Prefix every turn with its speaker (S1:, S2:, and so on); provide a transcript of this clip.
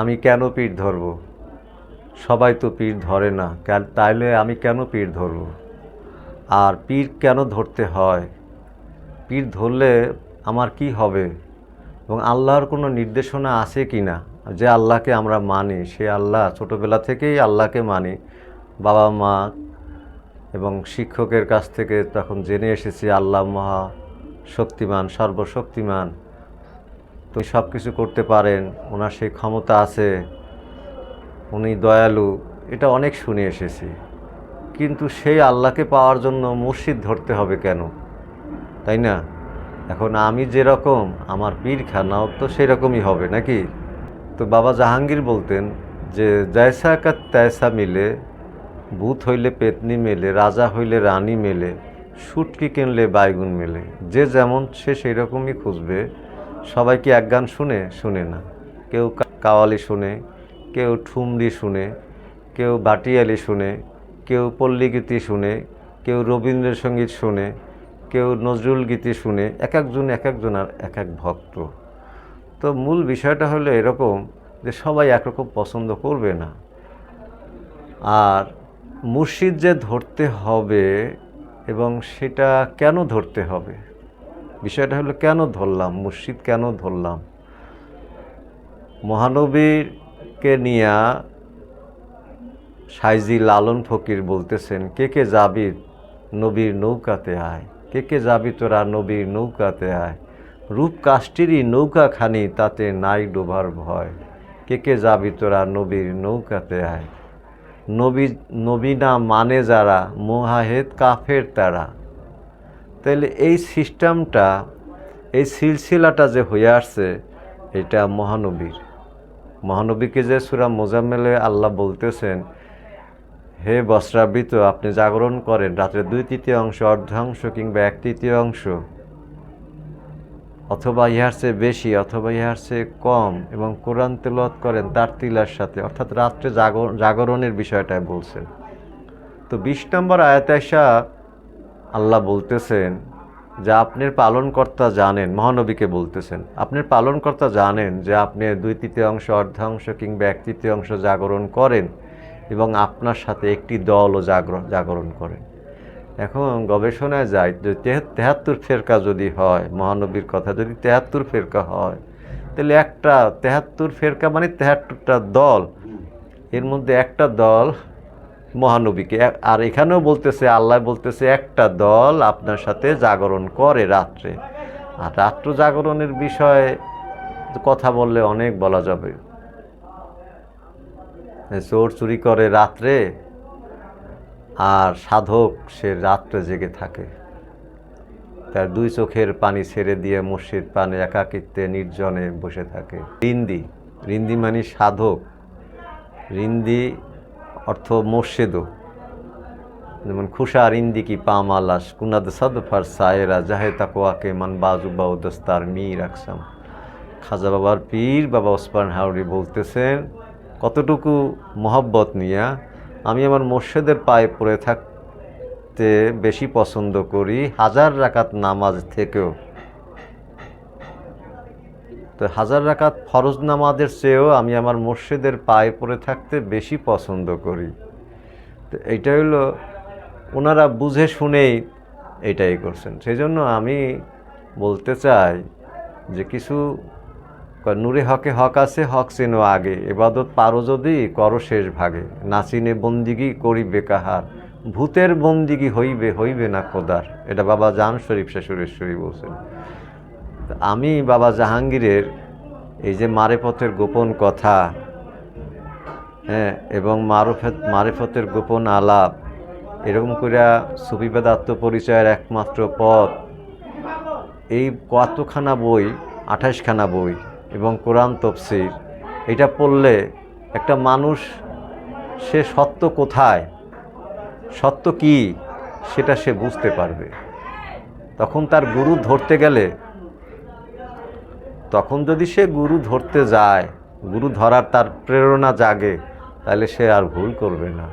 S1: আমি কেন পীর ধরব? সবাই তো পীর ধরে না তাইলে আমি কেন পীর ধরব? আর পীর কেন ধরতে হয়? পীর ধরলে আমার কি হবে? এবং আল্লাহর কোনো নির্দেশনা আছে কি না? যে আল্লাহকে আমরা মানি, সে আল্লাহ ছোটোবেলা থেকেই আল্লাহকে মানি। বাবা মা এবং শিক্ষকের কাছ থেকে তখন জেনে এসেছি, আল্লাহ মহা শক্তিমান, সর্বশক্তিমান। তুমি সব কিছু করতে পারেন, ওনার সেই ক্ষমতা আছে, উনি দয়ালু, এটা অনেক শুনে এসেছি। কিন্তু সেই আল্লাহকে পাওয়ার জন্য মুর্শিদ ধরতে হবে কেন? তাই না? এখন আমি যেরকম, আমার পীরখানাও তো সেরকমই হবে, নাকি? তো বাবা জাহাঙ্গীর বলতেন যে, জয়সা কা তয়সা মিলে, ভূত হইলে পেতনি মেলে, রাজা হইলে রানী মেলে সুটকি কিনলে বাইগুন মেলে, যে যেমন সে সেই রকমই খুঁজবে সবাই কি এক গান শুনে? শুনে না। কেউ কাওয়ালি শুনে, কেউ ঠুমরি শুনে, কেউ বাটিয়ালি শুনে, কেউ পল্লীগীতি শুনে, কেউ রবীন্দ্রসঙ্গীত শুনে, কেউ নজরুল গীতি শুনে, এক একজন এক একজন আর এক এক ভক্ত। তো মূল বিষয়টা হলো এরকম যে সবাই একরকম পছন্দ করবে না। আর মুর্শিদ যে ধরতে হবে এবং সেটা কেন ধরতে হবে? বিষয়টা হলো, কেন ধরলাম? মসজিদ কেন ধরলাম? মহানবীরকে নিয়া সাইজি লালন ফকির বলতেছেন, কে কে যাবি নবীর নৌকাতে আয়? কে কে যাবি তোরা নবীর নৌকাতে আয়? রূপ কাষ্টিরই নৌকা খানি তাতে নাই ডোবার ভয়। কে কে যাবি তোরা নবীর নৌকাতে আয়? নবী নবীনা মানে যারা? মোহাহেদ কাফের তারা। তাহলে এই সিস্টেমটা, এই সিলসিলাটা যে হয়ে আসছে, এটা মহানবীর। মহানবীকে যে সুরা মোজাম্মেলে আল্লাহ বলতেছেন, হে বস্ত্রাবৃত, আপনি জাগরণ করেন রাত্রে দুই তৃতীয় অংশ, অর্ধাংশ কিংবা এক তৃতীয় অংশ। অথবা ইহার চেয়ে বেশি, অথবা ইহার চেয়ে কম এবং কোরআন তেলত করেন তার তিলার সাথে। অর্থাৎ রাত্রে জাগর, জাগরণের বিষয়টাই বলছেন। তো বিশ নম্বর আয়াতায়সা আল্লাহ বলতেছেন যে আপনার পালনকর্তা জানেন, মহানবীকে বলতেছেন, আপনার পালনকর্তা জানেন যে আপনি দুই তৃতীয় অংশ অর্ধাংশ কিংবা এক তৃতীয় অংশ জাগরণ করেন এবং আপনার সাথে একটি দলও জাগরণ জাগরণ করেন। এখন গবেষণায় যায় যে তেহাত্তর ফেরকা যদি হয়, মহানবীর কথা যদি তেহাত্তর ফেরকা হয়, তাহলে একটা তেহাত্তর ফেরকা মানে তেহাত্তরটা দল। এর মধ্যে একটা দল মহানবীকে। আর এখানেও বলতেছে, আল্লাহ বলতেছে, একটা দল আপনার সাথে জাগরণ করে রাত্রে। আর রাত্র জাগরণের বিষয়ে কথা বললে অনেক বলা যাবে। চোর চুরি করে রাত্রে, আর সাধক সে রাত্রে জেগে থাকে। তার দুই চোখের পানি ছেড়ে দিয়ে মসজিদ পানে একাকিত্বে নির্জনে বসে থাকে। রিন্দি রিন্দি মানে সাধক। রিন্দি অর্থ যেমন খুশা রিন্দি কি পামালাস কুনাদ সদফার সায়েরা, জাহে তাকোয়াকে মান বাজু বাউ দস্তার মীর আকসাম। খাজা বাবার পীর বাবা ওসমান হাউরি বলতেছেন, কতটুকু মহব্বত নিয়া, আমি আমার মোর্শেদের পায়ে পড়ে থাকতে বেশি পছন্দ করি হাজার রাকাত নামাজ থেকেও। তো হাজার রাকাত ফরজ নামাজের চেয়েও আমি আমার মোর্শেদের পায়ে পড়ে থাকতে বেশি পছন্দ করি। তো এইটা হলো ওনারা বুঝে শুনেই এটাই করছেন। সেই জন্য আমি বলতে চাই যে কিছু নূরে হকে হক আছে, হক চেনো আগে। এবাদত পারো যদি, করো শেষ ভাগে। নাচিনে বন্দিগি করি বেকাহার। ভূতের বন্দিগি হইবে হইবে না খোদার। এটা বাবা জান শরীফ শেষুরেশ্বরী বলছেন। আমি বাবা জাহাঙ্গীরের এই যে মারেফতের গোপন কথা হ্যাঁ এবং মারফত, মারেফতের গোপন আলাপ, এরকম করিয়া সুফিবাদ আত্মপরিচয়ের একমাত্র পথ। এই কতখানা বই, আঠাশখানা বই এবং কোরআন তফসির, এটা পড়লে একটা মানুষ, সে সত্য কোথায়? সত্য কি? সেটা সে বুঝতে পারবে। তখন তার গুরু ধরতে গেলে তখন যদি সে গুরু ধরতে যায়, গুরু ধরার তার প্রেরণা জাগে, তাহলে সে আর ভুল করবে না।